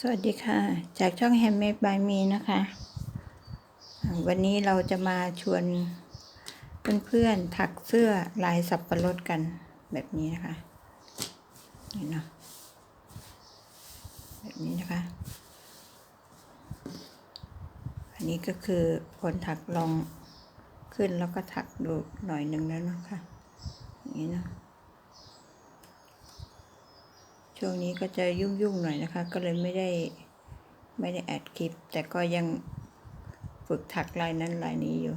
สวัสดีค่ะ จากช่อง Handmade by Me นะคะ วันนี้เราจะมาชวนเพื่อนๆถักเสื้อลายสับปะรดกันแบบนี้นะคะนี่เนาะแบบนี้นะคะ อันนี้ก็คือคนถักลองขึ้นแล้วก็ถักดูหน่อยหนึ่งแล้วนะคะอย่างนี้เนาะ ช่วงนี้ก็จะยุ่งๆหน่อยนะคะ ก็เลยไม่ได้ไม่ได้อัดคลิป แต่ก็ยังฝึกถักลายนั้นลายนี้อยู่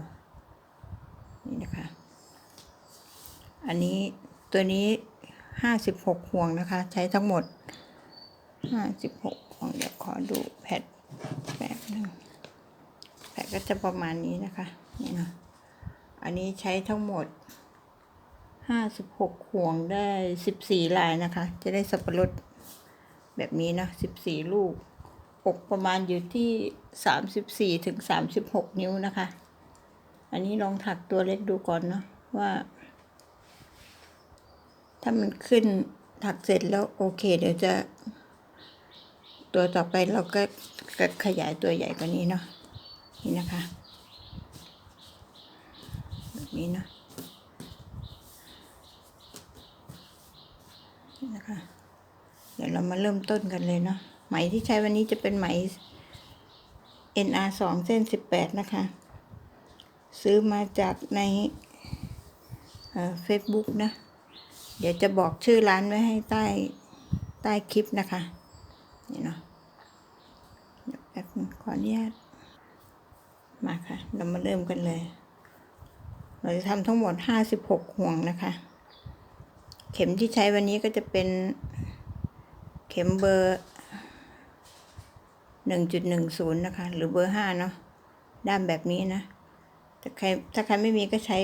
นี่นะคะ อันนี้ตัวนี้ห้าสิบหกห่วงนะคะ ใช้ทั้งหมดห้าสิบหกห่วงเดี๋ยวขอดูแผ่นแบบหนึงแผ่นก็จะประมาณนี้นะคะ นี่นะอันนี้ใช้ทั้งหมด ห้าสิบหกห่วงได้สิบสี่ลายนะคะ จะได้สับปะรดแบบนี้นะสิบสี่ลูกอกประมาณอยู่ที่สามสิบสี่ถึงสามสิบหกนิ้วนะคะ อันนี้ลองถักตัวเล็กดูก่อนเนาะว่า ถ้ามันขึ้นถักเสร็จแล้วโอเค เดี๋ยวจะ ตัวต่อไปเราก็ก็ขยายตัวใหญ่กว่านี้เนาะนี่นะคะ แบบนี้เนาะ นะคะ เดี๋ยวเรามาเริ่มต้นกันเลยเนาะไหมที่ใช้วันนี้จะเป็นไหม NR สองเส้นสิบแปดนะคะ ซื้อมาจากในเฟซบุ๊กนะ เดี๋ยวจะบอกชื่อร้านไว้ให้ใต้ใต้คลิปนะคะ นี่เนาะแป๊บนึงขออนุญาตมาค่ะ เรามาเริ่มกันเลย เราจะทำทั้งหมดห้าสิบหกห่วงนะคะ ข็มที่ใช้วันนี้ก็จะเป็นเข็มเบอร์หนึ่งจุดหนึ่งศูนย์นะคะ หรือเบอร์ห้าเนาะด้ามแบบนี้นะแต่ใครถ้าใครไม่มีก็ใช้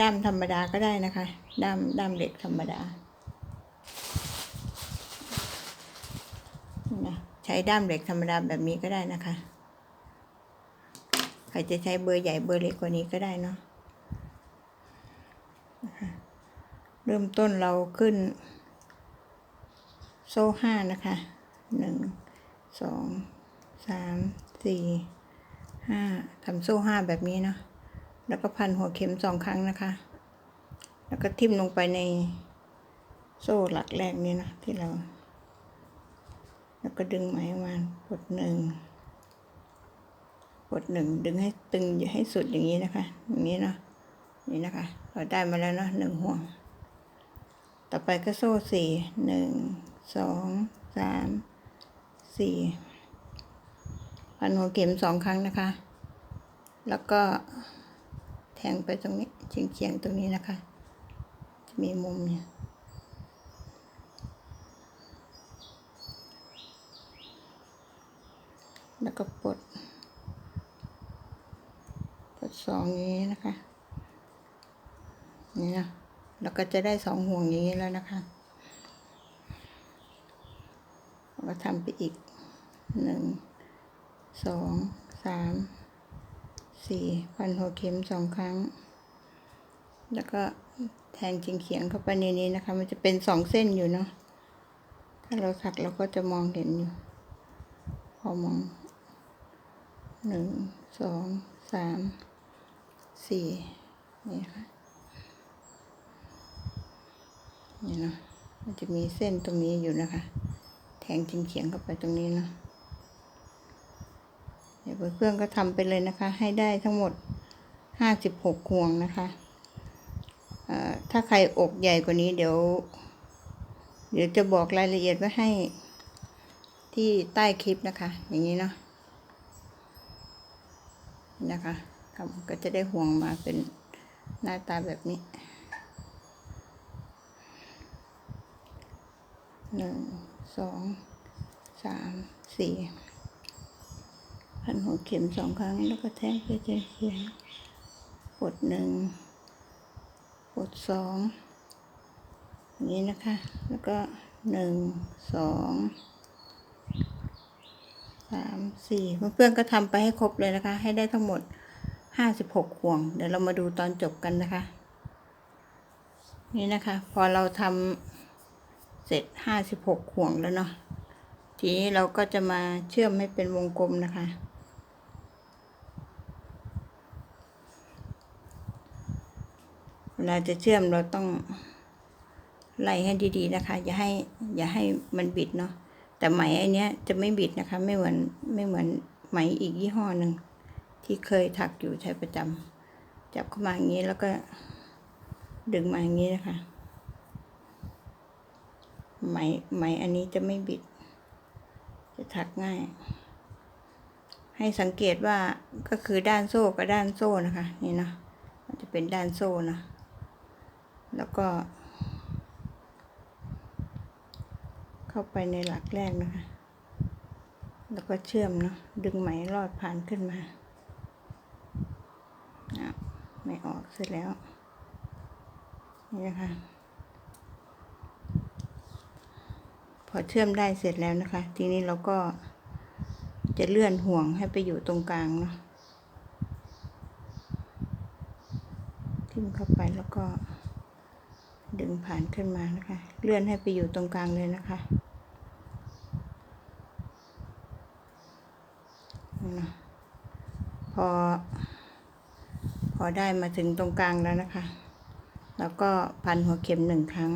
ด้ามธรรมดาก็ได้นะคะ ด้ามด้ามเหล็กธรรมดานะใช้ด้ามเหล็กธรรมดาแบบนี้ก็ได้นะคะ ใครจะใช้เบอร์ใหญ่เบอร์เล็กกว่านี้ก็ได้เนาะ เริ่มต้นเราขึ้น โซ่ห้านะคะหนึ่งสองสามสี่ห้าทำโซ่ห้าแบบนี้เนาะแล้วก็พันหัวเข็มสองครั้งนะคะ แล้วก็ทิ่มลงไปในโซ่หลักแรกนี้นะที่เรา แล้วก็ดึงไหมมากดหนึ่งกดหนึ่งดึงให้ตึงให้สุดอย่างนี้นะคะ อย่างนี้เนาะนี่นะคะ เราได้มาแล้วเนาะหนึ่งห่วง ต่อไปก็โซ่สี่หนึ่งสองสามสี่พันหัวเข็มสองครั้งนะคะ แล้วก็แทงไปตรงนี้เฉียงเฉียงๆตรงนี้นะคะ จะมีมุมเนี่ยแล้วก็ปลดปลดสองอย่างนี้นะคะ นี่นะ แล้วก็จะได้สองห่วงนี้แล้วนะคะเราก็ทำไปอีกหนึ่งสองสามสี่พันหัวเข็มสองครั้ง แล้วก็แทงเฉียงเข้าไปในนี้นะคะ มันจะเป็นสองเส้นอยู่เนาะถ้าเราถักเราก็จะมองเห็นอยู่ พอมองหนึ่งสองสามสี่นี่ค่ะ นี่เนาะมันจะมีเส้นตรงนี้อยู่นะคะ แทงจิงเฉียงเข้าไปตรงนี้เนาะเดี๋ยวเพื่อนๆก็ทำไปเลยนะคะ ให้ได้ทั้งหมดห้าสิบหกห่วงนะคะถ้าใครอกใหญ่กว่านี้เดี๋ยว เดี๋ยวจะบอกรายละเอียดไว้ให้ที่ใต้คลิปนะคะ อย่างนี้เนาะนะคะก็จะได้ห่วงมาเป็นหน้าตาแบบนี้ หนึ่งสองสามสี่พันหัวเข็มสองครั้งแล้วก็แทงไปเฉียงๆกดหนึ่งกดสองอย่างนี้นะคะ แล้วก็หนึ่งสองสามสี่เพื่อนๆก็ทำไปให้ครบเลยนะคะ ให้ได้ทั้งหมดห้าสิบหกห่วง เดี๋ยวเรามาดูตอนจบกันนะคะ นี่นะคะ พอเราทำ ร็จห้าสิบหกห่วงแล้วเนาะทีนี้เราก็จะมาเชื่อมให้เป็นวงกลมนะคะ เวลาจะเชื่อมเราต้องไล่ให้ดีๆนะคะ อย่าให้อย่าให้มันบิดเนาะแต่ไหมไอเนี้ยจะไม่บิดนะคะ ไม่เหมือนไม่เหมือนไหมอีกยี่ห้อหนึ่งที่เคยถักอยู่ใช้ประจำจับเข้ามาอย่างนี้แล้วก็ดึงมาอย่างนี้นะคะ ไหมไหมอันนี้จะไม่บิด จะถักง่าย ให้สังเกตว่าก็คือด้านโซ่กับด้านโซ่นะคะ นี่นะมันจะเป็นด้านโซ่นะ แล้วก็ เข้าไปในหลักแรกนะคะ แล้วก็เชื่อมเนาะดึงไหมรอดผ่านขึ้นมาอะไม่ออกเสร็จแล้ว นี่นะคะ พอเชื่อมได้เสร็จแล้วนะคะ ทีนี้เราก็จะเลื่อนห่วงให้ไปอยู่ตรงกลางเนาะทิ่มเข้าไปแล้วก็ ดึงผ่านขึ้นมานะคะ เลื่อนให้ไปอยู่ตรงกลางเลยนะคะนี่นะพอ พอได้มาถึงตรงกลางแล้วนะคะ แล้วก็พันหัวเข็มหนึ่งครั้ง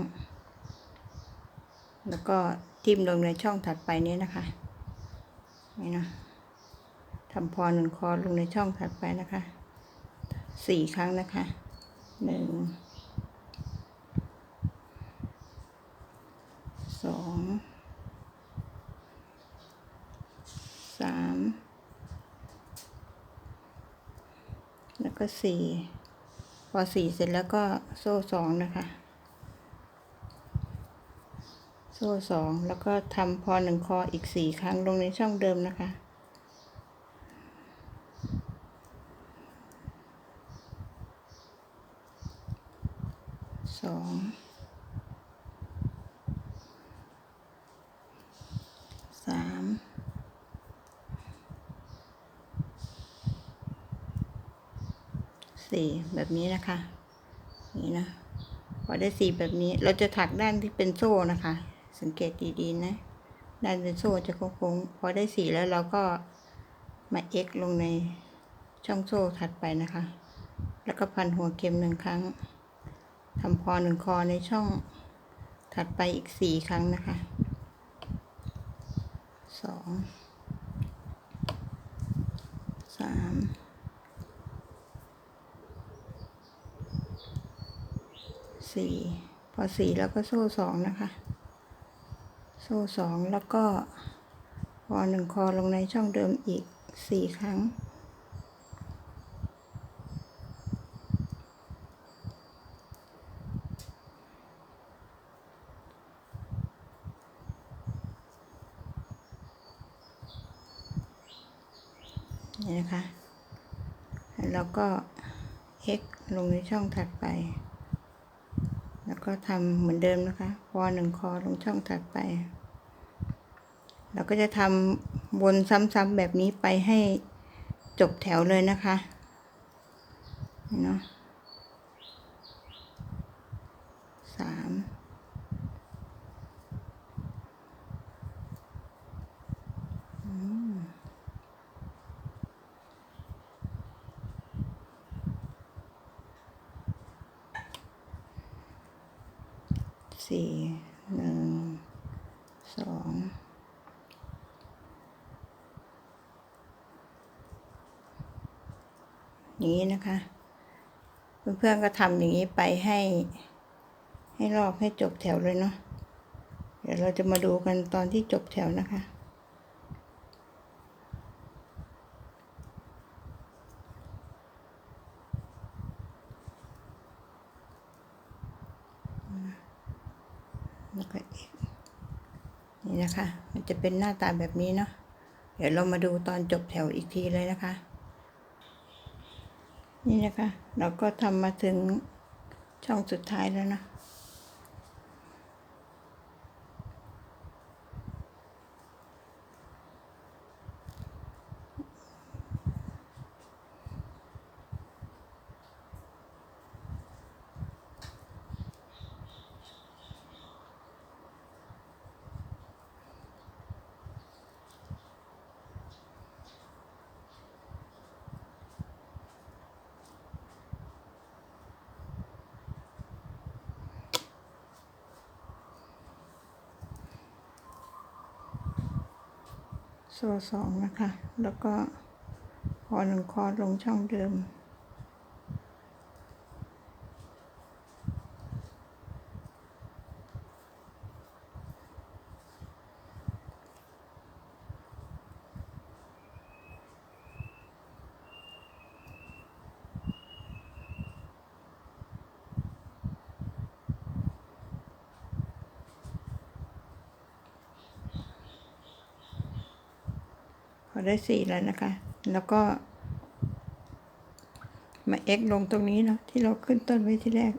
แล้วก็ทิ่มลงในช่องถัดไปนี้นะคะ นี่นะทำพอหนึ่งคอลงในช่องถัดไปนะคะสี่ครั้งนะคะหนึ่งสองสามแล้วก็สี่พอสี่เสร็จแล้วก็โซ่สองนะคะ โซ่สองแล้วก็ทำพอหนึ่งคออีกสี่ครั้งลงในช่องเดิมนะคะ สองสามสี่แบบนี้นะคะ นี่นะ พอได้สี่แบบนี้เราจะถักด้านที่เป็นโซ่นะคะ สังเกตดีๆนะด้านเป็นโซ่จะโค้งๆพอได้สี่แล้วเราก็มาเอ็กลงในช่องโซ่ถัดไปนะคะ แล้วก็พันหัวเข็มหนึ่งครั้งทำพอหนึ่งคอในช่องถัดไปอีกสี่ครั้งนะคะสองสามสี่พอสี่แล้วก็โซ่สองนะคะ โซ่สองแล้วก็พอหนึ่งคอลงในช่องเดิมอีกสี่ครั้ง นี่นะคะ แล้วก็ x ลงในช่องถัดไป แล้วก็ทำเหมือนเดิมนะคะพอหนึ่งคอลงช่องถัดไป เราก็จะทำวนซ้ำๆแบบนี้ไปให้จบแถวเลยนะคะเนาะสามอืม สี่หนึ่งสองนี้นะคะ เพื่อนๆก็ทำอย่างนี้ไปให้ ให้รอบให้จบแถวเลยเนาะเดี๋ยวเราจะมาดูกันตอนที่จบแถวนะคะ แล้วก็อีกนี่นะคะ มันจะเป็นหน้าตาแบบนี้เนาะ เดี๋ยวเรามาดูตอนจบแถวอีกทีเลยนะคะ นี่นะคะ เราก็ทำมาถึงช่องสุดท้ายแล้วนะ โซ่สองนะคะ แล้วก็คอหนึ่งคอลงช่องเดิม ได้สี่แล้วนะคะ แล้วก็ มาเอ็กลงตรงนี้เนาะที่เราขึ้นต้นไว้ที่แรก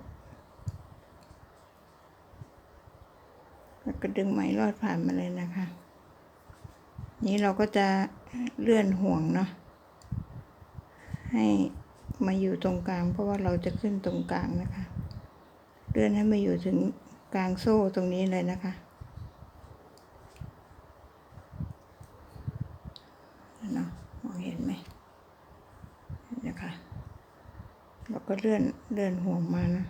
แล้วก็ดึงไหมรอดผ่านมาเลยนะคะ นี้เราก็จะเลื่อนห่วงเนาะให้มาอยู่ตรงกลาง เพราะว่าเราจะขึ้นตรงกลางนะคะ เลื่อนให้มาอยู่ถึงกลางโซ่ตรงนี้เลยนะคะ เนาะมองเห็นไหมนี่นะคะ เราก็เลื่อนเลื่อนห่วงมานะ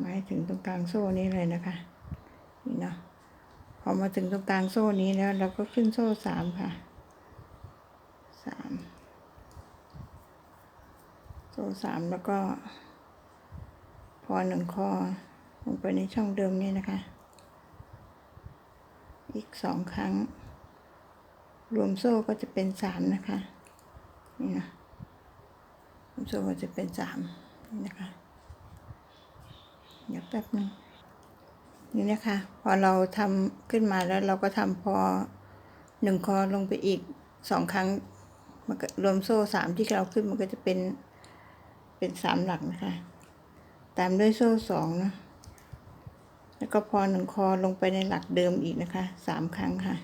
หมายถึงตรงกลางโซ่นี้เลยนะคะนี่เนาะพอมาถึงตรงกลางโซ่นี้แล้ว เราก็ขึ้นโซ่สามค่ะสามโซ่สามแล้วก็พอหนึ่งคอลงไปในช่องเดิมนี้นะคะ อีกสองครั้ง รวมโซ่ก็จะเป็นสามนะคะ นี่นะ รวมโซ่จะเป็นสามนะคะเดี๋ยวแป๊บนึงนี่นะคะ พอเราทำขึ้นมาแล้วเราก็ทำพอหนึ่งคอลงไปอีกสองครั้งมันก็รวมโซ่สามที่เราขึ้นมันก็จะเป็นเป็นสามหลักนะคะ ตามด้วยโซ่สองนะแล้วก็พอหนึ่งคอลงไปในหลักเดิมอีกนะคะสามครั้งค่ะ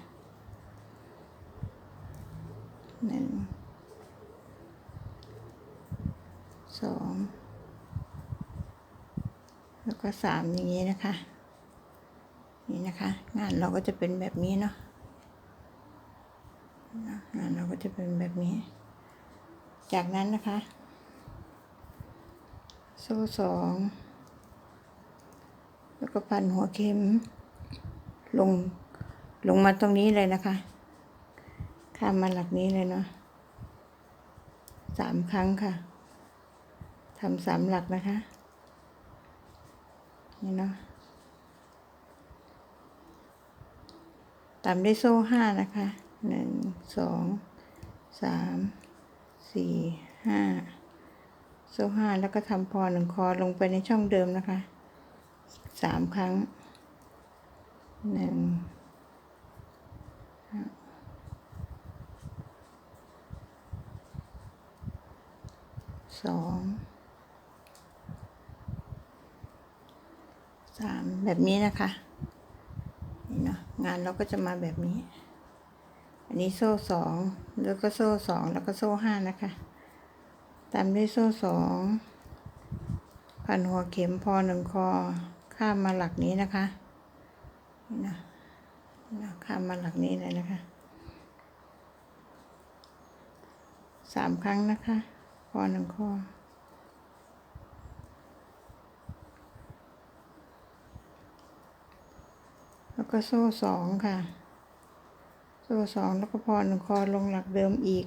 หนึ่ง สองแล้วก็สามอย่างนี้นะคะ นี่นะคะ งานเราก็จะเป็นแบบนี้เนาะงานเราก็จะเป็นแบบนี้ จากนั้นนะคะ โซ่สองแล้วก็พันหัวเข็ม ลงลงมาตรงนี้เลยนะคะ ข้ามมาหลักนี้เลยเนาะสามครั้งค่ะ ทำสามหลักนะคะ นี่เนาะตามด้วยโซ่ห้านะคะหนึ่งสองสามสี่ห้าโซ่ห้าแล้วก็ทำพอหนึ่งคอลงไปในช่องเดิมนะคะสามครั้งหนึ่งสอง สามแบบนี้นะคะนี่เนาะงานเราก็จะมาแบบนี้ อันนี้โซ่สองแล้วก็โซ่สองแล้วก็โซ่ห้านะคะ ตามด้วยโซ่สองพันหัวเข็มพอหนึ่งคอ ข้ามมาหลักนี้นะคะนี่นะนี่นะข้ามมาหลักนี้เลยนะคะสามครั้งนะคะ พอหนึ่งข้อ แล้วก็โซ่สองค่ะ โซ่สองแล้วก็พอหนึ่งคอลงหลักเดิมอีก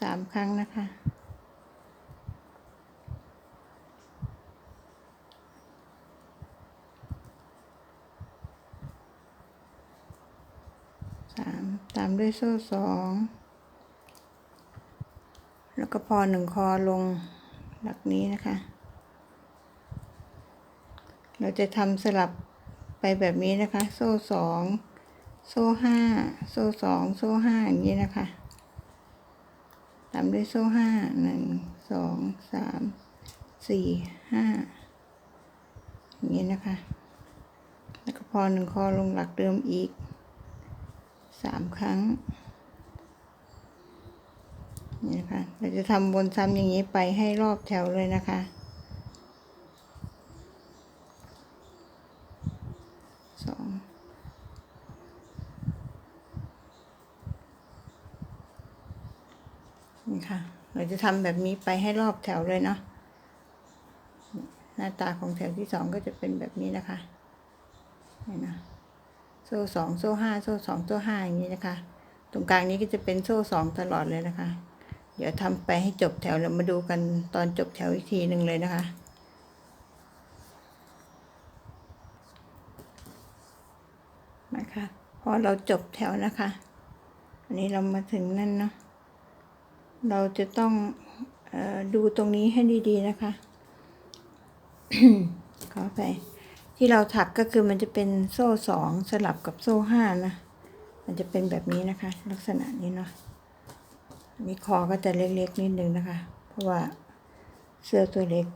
สามครั้งนะคะ สามตามด้วยโซ่สอง แล้วก็พอหนึ่งคอลงหลักนี้นะคะ เราจะทำสลับ ไปแบบนี้นะคะ โซ่สองโซ่ห้าโซ่สองโซ่ห้าอย่างนี้นะคะตามด้วยโซ่ห้าหนึ่งสองสามสี่ห้าอย่างนี้นะคะ แล้วก็พอหนึ่งคอลงหลักเดิมอีกสามครั้งนี่นะคะเราจะทำวนซ้ำอย่างนี้ไปให้รอบแถวเลยนะคะ สอง นี่ค่ะ เรา จะทำแบบนี้ไปให้รอบแถวเลยเนาะหน้าตาของแถวที่สองก็จะเป็นแบบนี้นะคะนี่นะโซ่สองโซ่ห้าโซ่สองโซ่ห้าอย่างนี้นะคะ ตรงกลางนี้ก็จะเป็นโซ่สองตลอดเลยนะคะ เดี๋ยวทำไปให้จบแถวแล้วมาดูกันตอนจบแถวอีกทีหนึ่งเลยนะคะนะคะพอเราจบแถวนะคะ อันนี้เรามาถึงนั่นเนาะ เราจะต้องอดูตรงนี้ให้ดีๆนะคะ ขอไป ที่เราถักก็คือมันจะเป็นโซ่สองสลับกับโซ่ห้านะ มันจะเป็นแบบนี้นะคะ ลักษณะนี้เนาะอันนี้คอก็จะเล็กๆนิดนึงนะคะ เพราะว่าเสื้อตัวเล็ก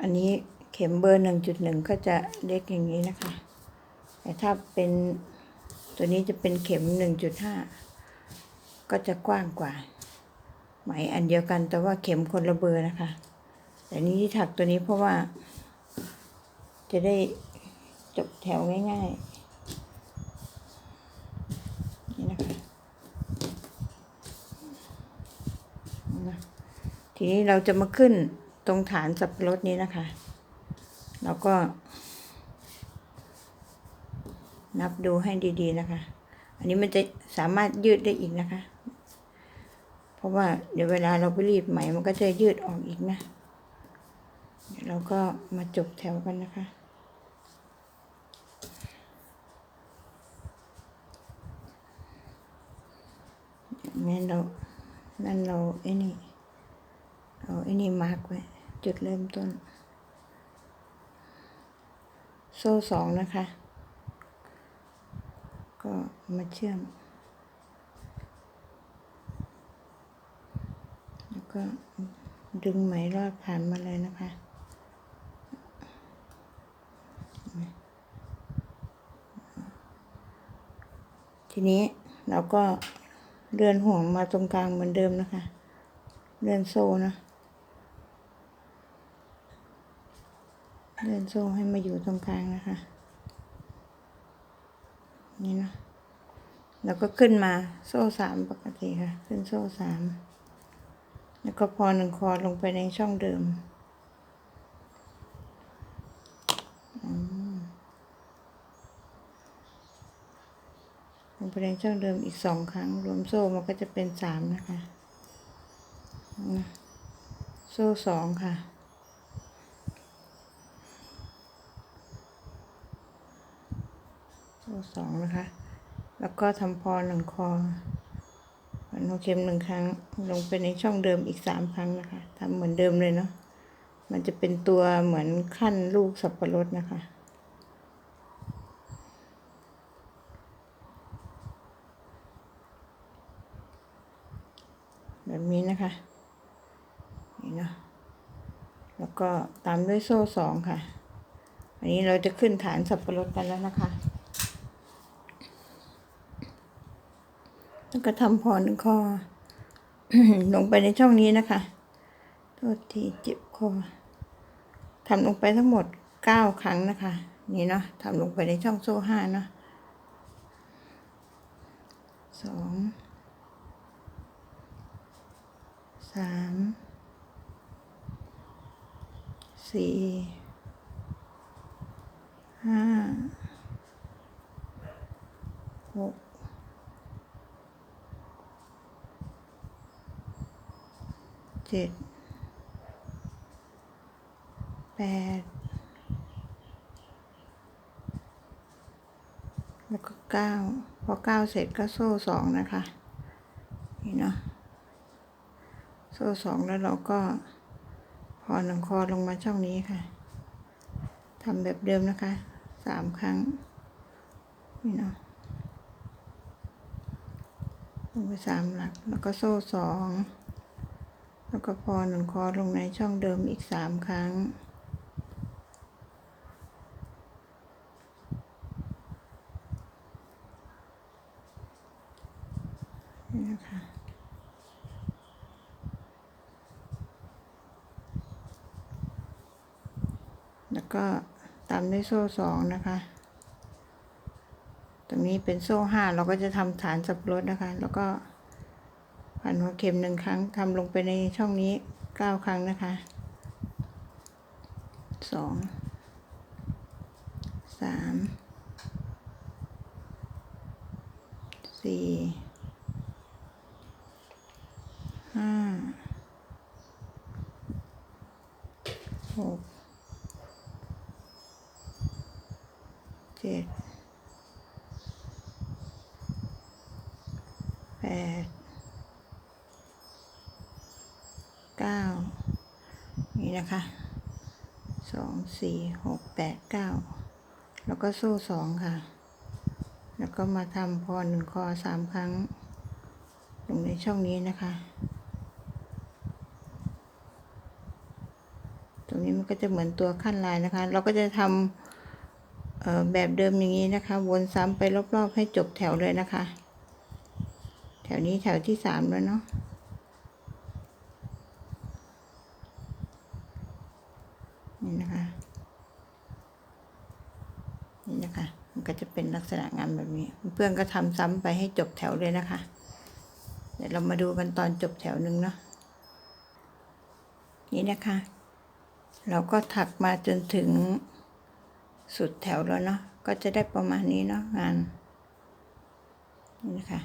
อันนี้เข็มเบอร์หนึ่งจุดหนึ่งก็จะเล็กอย่างนี้นะคะ แต่ถ้าเป็น ตัวนี้จะเป็นเข็มหนึ่งจุดห้าก็จะกว้างกว่า ไหมอันเดียวกันแต่ว่าเข็มคนละเบอร์นะคะ แต่นี้ที่ถักตัวนี้เพราะว่า จะได้จบแถวง่ายๆ นี่นะคะนะทีนี้เราจะมาขึ้นตรงฐานสับปะรดนี้นะคะเราก็ นับดูให้ดีๆนะคะ อันนี้มันจะสามารถยืดได้อีกนะคะ เพราะว่าเดี๋ยวเวลาเราไปรีดไหมมันก็จะยืดออกอีกนะเดี๋ยวเราก็มาจบแถวกันนะคะงั้นเรา นั่นเราไอ้นี่ เอาไอ้นี่มาร์กไว้ จุดเริ่มต้น โซ่สองนะคะ ก็มาเชื่อม แล้วก็ดึงไหมรอดผ่านมาเลยนะคะทีนี้เราก็เลื่อนห่วงมาตรงกลางเหมือนเดิมนะคะ เลื่อนโซ่นะ เลื่อนโซ่ให้มาอยู่ตรงกลางนะคะ นี่นะแล้วก็ขึ้นมาโซ่สามปกติค่ะ ขึ้นโซ่สามแล้วก็พอหนึ่งคอลงไปในช่องเดิมอืมลงไปในช่องเดิมอีกสองครั้ง รวมโซ่มันก็จะเป็นสามนะคะ โซ่สองค่ะ โซ่ สองนะคะ แล้วก็ทำพอหนึ่งคอพันหัวเข็มหนึ่งครั้ง ลงไปในช่องเดิมอีกสามครั้งนะคะทำเหมือนเดิมเลยเนาะ มันจะเป็นตัวเหมือนขั้นลูกสับปะรดนะคะแบบนี้นะคะ นี่เนาะ แล้วก็ตามด้วยโซ่สองค่ะ อันนี้เราจะขึ้นฐานสับปะรดกันแล้วนะคะ แล้วก็ทำพอหนึ่งข้อลงไปในช่องนี้นะคะ โทษทีเจ็บคอทำลงไปทั้งหมดเก้าครั้งนะคะ นี่เนาะทำลงไปในช่องโซ่ห้าเนาะสองสามสี่ห้าหก เจ็ดแปดแล้วก็เก้าพอเก้าเสร็จก็โซ่สองนะคะ นี่เนาะโซ่สองแล้วเราก็พอหนึ่งคอลงมาช่องนี้ค่ะทำแบบเดิมนะคะสามครั้ง นี่เนาะลงไปสามหลัก แล้วก็โซ่สอง แล้วก็พอหนึ่งคอลงในช่องเดิมอีกสามครั้ง นี่นะคะแล้วก็ตามด้วยโซ่สองนะคะ ตรงนี้เป็นโซ่ห้าเราก็จะทำฐานสับรดนะคะ แล้วก็ พันหัวเข็มหนึ่งครั้งทำลงไปในช่องนี้เก้าครั้งนะคะสองสามสี่ห้าหกเจ็ดแปด เก้านี่นะคะสองสี่หกแปดเก้าแล้วก็โซ่สองค่ะ แล้วก็มาทำพอหนึ่งคอสามครั้งตรงในช่องนี้นะคะ ตรงนี้มันก็จะเหมือนตัวขั้นลายนะคะ เราก็จะทำแบบเดิมอย่างนี้นะคะ วนซ้ำไปรอบๆให้จบแถวเลยนะคะ แถวนี้แถวที่สามแล้วเนาะ นี่นะคะ นี่นะคะ มันก็จะเป็นลักษณะงา นี้ เพื่อนก็ทำซ้ำไปให้จบแถวเลยนะคะ เดี๋ยวเรามาดูกันตอนจบแถวหนึ่งเนาะนี่นะคะ เราก็ถักมาจนถึงสุดแถวแล้วเนาะก็จะได้ประมาณนี้เนาะงานนี่นะคะ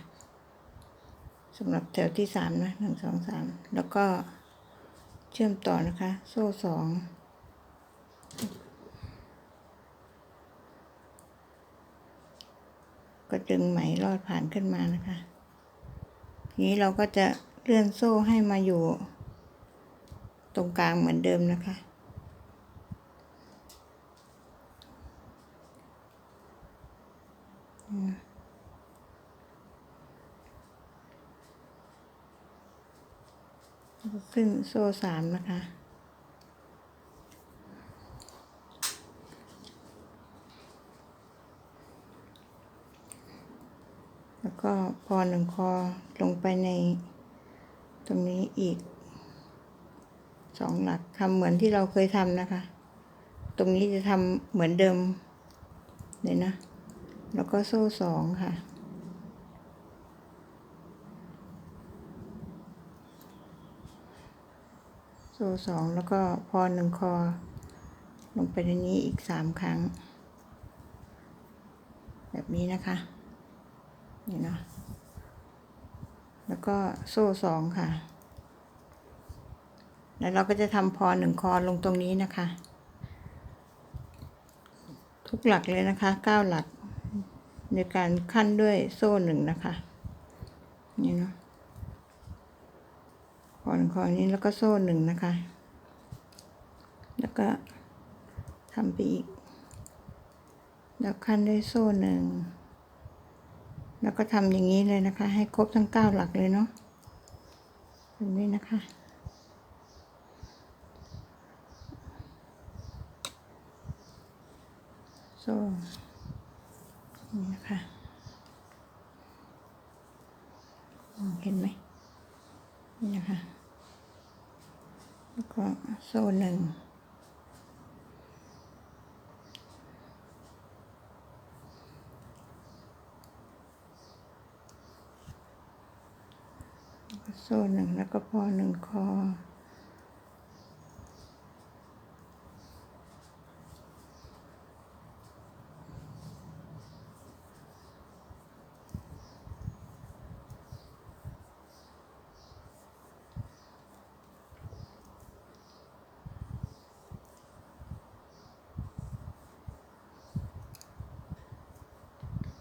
สำหรับแถวที่สามนะหนึ่งสองสามแล้วก็เชื่อมต่อนะคะ โซ่สอง ก็ดึงไหมลอดผ่านขึ้นมานะคะทีนี้เราก็จะเลื่อนโซ่ให้มาอยู่ ตรงกลางเหมือนเดิมนะคะ ขึ้นโซ่สามนะคะ แล้วก็พอหนึ่งคอลงไปในตรงนี้อีกสองหลักทำเหมือนที่เราเคยทำนะคะ ตรงนี้จะทำเหมือนเดิมเลยนะ แล้วก็โซ่สองค่ะ โซ่สองแล้วก็พอหนึ่งคอ ลงไปในนี้อีกสามครั้ง แบบนี้นะคะ นี่เนาะแล้วก็โซ่สองค่ะ แล้วเราก็จะทำพอหนึ่งคอลงตรงนี้นะคะ ทุกหลักเลยนะคะเก้าหลัก ในการขั้นด้วยโซ่หนึ่งนะคะ นี่เนาะพอหนึ่งคอนี้แล้วก็โซ่หนึ่งนะคะ แล้วก็ทำไปอีก แล้วขั้นด้วยโซ่หนึ่ง แล้วก็ทำอย่างนี้เลยนะคะ ให้ครบทั้งเก้าหลักเลยเนาะแบบนี้นะคะโซ่นี่นะคะเห็นไหมนี่นะคะ แล้วก็โซ่หนึ่ง โซ่หนึ่งแล้วก็พอหนึ่งคอ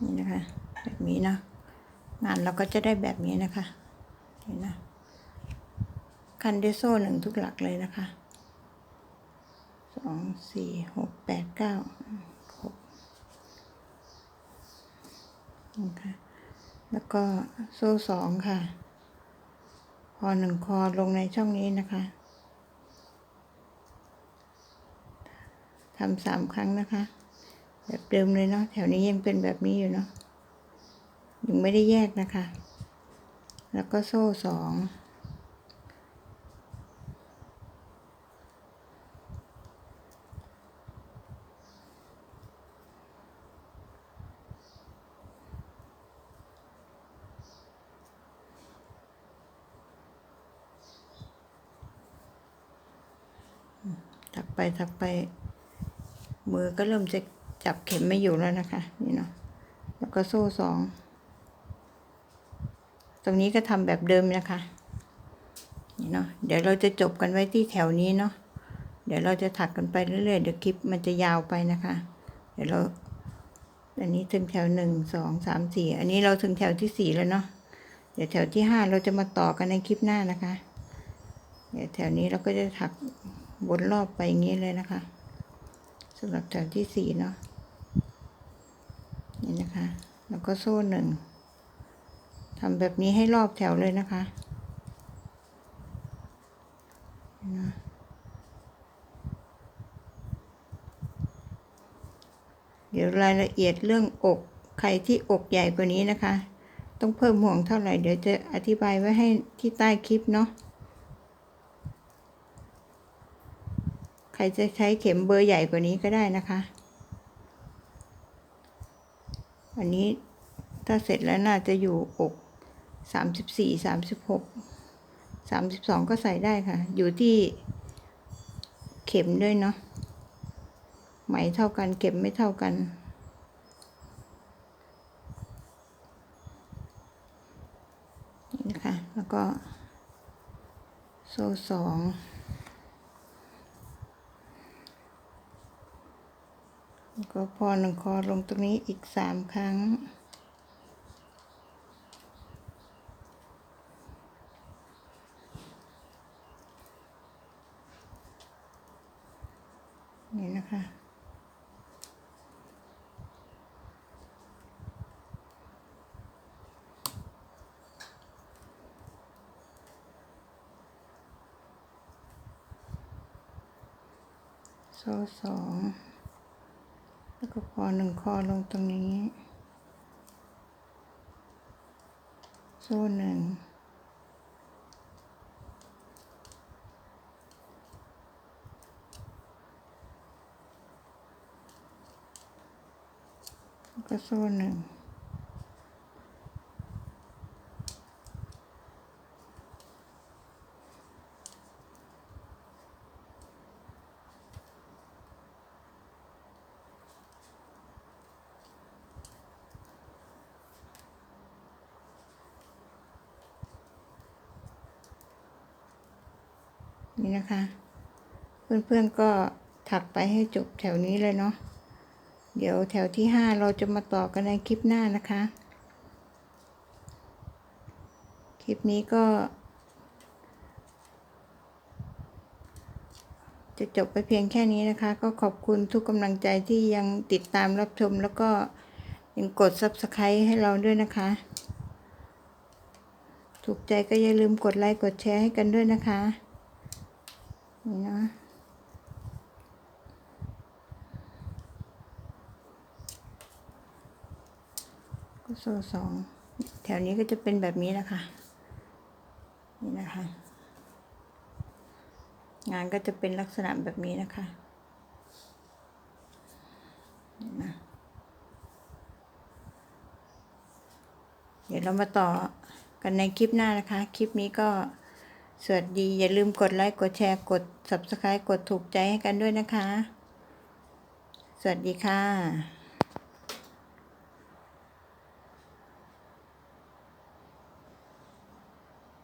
นี่นะคะ แบบนี้นะงานเราก็จะได้แบบนี้นะคะเห็นนะ คันด้วยโซ่หนึ่งทุกหลักเลยนะคะสองสี่หกแปดเก้าครบนะคะแล้วก็โซ่สองค่ะพอหนึ่งคอลงในช่องนี้นะคะทำสามครั้งนะคะ แบบเดิมเลยเนาะแถวนี้ยังเป็นแบบนี้อยู่เนาะยังไม่ได้แยกนะคะ แล้วก็โซ่สอง ถักไปถักไป มือก็เริ่มจะจับเข็มไม่อยู่แล้วนะคะ นี่เนาะแล้วก็โซ่สองตรงนี้ก็ทำแบบเดิมนะคะนี่เนาะเดี๋ยวเราจะจบกันไว้ที่แถวนี้เนาะเดี๋ยวเราจะถักกันไปเรื่อยๆเดี๋ยวคลิปมันจะยาวไปนะคะ เดี๋ยวเราอันนี้ถึงแถวหนึ่งสองสามสี่อันนี้เราถึงแถวที่สี่แล้วเนาะเดี๋ยวแถวที่ห้าเราจะมาต่อกันในคลิปหน้านะคะ เดี๋ยวแถวนี้เราก็จะถัก วนรอบไปอย่างนี้เลยนะคะสำหรับแถวที่สี่เนาะนี่นะคะ แล้วก็โซ่หนึ่งทำแบบนี้ให้รอบแถวเลยนะคะนะเดี๋ยวรายละเอียดเรื่องอกใครที่อกใหญ่กว่านี้นะคะ ต้องเพิ่มห่วงเท่าไหร่ เดี๋ยวจะอธิบายไว้ให้ที่ใต้คลิปเนาะ ครจะใช้เข็มเบอร์ใหญ่กว่านี้ก็ได้นะคะ อันนี้ถ้าเสร็จแล้วน่าจะอยู่อกสามสิบสี่สามสิบหกสามสิบสองก็ใส่ได้ค่ะ อยู่ที่เข็มด้วยเนาะไหมเท่ากันเข็มไม่เท่ากัน นี่นะคะ แล้วก็โซ่สอง แล้ว ก็พอหนึ่งคอลงตรงนี้อีกสามครั้ง นี่นะคะโซ่สอง อหนึ่งคอลงตรงนี้ โซ่หนึ่งแล้วก็โซ่หนึ่ง นี่นะคะ เพื่อนๆก็ถักไปให้จบแถวนี้เลยเนาะเดี๋ยวแถวที่ห้าเราจะมาต่อกันในคลิปหน้านะคะ คลิปนี้ก็ จะจบไปเพียงแค่นี้นะคะ ก็ขอบคุณทุกกำลังใจที่ยังติดตามรับชมแล้วก็ยังกด Subscribe ให้เราด้วยนะคะ ถูกใจก็อย่าลืมกดไลค์กดแชร์ให้กันด้วยนะคะ นี่นะ ก็โซ่สอง แถวนี้ก็จะเป็นแบบนี้นะคะนี่นะคะ งานก็จะเป็นลักษณะแบบนี้นะคะนะเดี๋ยวเรามาต่อกันในคลิปหน้านะคะ คลิปนี้ก็ สวัสดี อย่าลืมกดไลค์ กดแชร์ กด Subscribe กดถูกใจให้กันด้วยนะคะ สวัสดีค่ะ